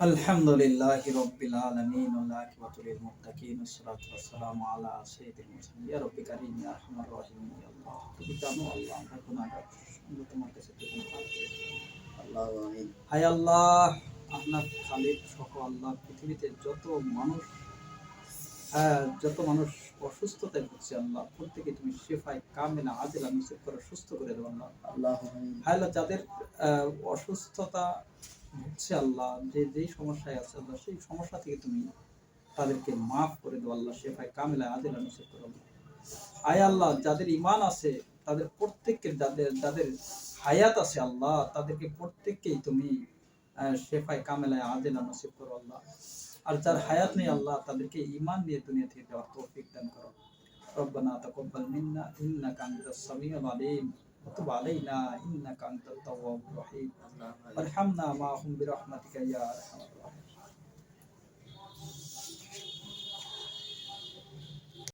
الحمد لله رب العالمين والعاقبة للمتقين والصلاة والسلام على سيد المرسلين يا رب كريم يا أرحم الراحمين يا الله তুমি জানো আল্লাহ আমরা গুনাহগার আমরা তোমার কাছে তখন আল্লাহ আমিন হায় আল্লাহ আপনার খালিদ সহ আল্লাহ পৃথিবীতে যত মানুষ হ্যাঁ যত মানুষ অসুস্থতায় ভুগছে আল্লাহ প্রত্যেকে তুমি শেফায় কামেলা আজেলা নসিব করে সুস্থ করে দেবো আল্লাহ আল্লাহ আমিন হায় আল্লাহ যাদের আহ, অসুস্থতা হচ্ছে আল্লাহ যে যেই সমস্যায় আছে আল্লাহ সেই সমস্যা থেকে তুমি তাদেরকে মাফ করে দেবো আল্লাহ শেফায় কামেলা আদিলা নসিব করো আল্লাহ। আয় আল্লাহ যাদের ইমান আছে তাদের প্রত্যেকের যাদের যাদের হায়াত আছে আল্লাহ তাদেরকে প্রত্যেককেই তুমি আহ, শেফায় কামেলায় আদিলা নসিব করো আল্লাহ আর যার হায়াত নেই আল্লাহ তাদেরকে ইমান নিয়ে দুনিয়া থেকে দেওয়ার তৌফিক দান করো ربنا تقبل منا انك انت السميع العليم وتب علينا إنك أنت التواب الرحيم. وارحمنا معهم برحمتك يا أرحم الراحمين.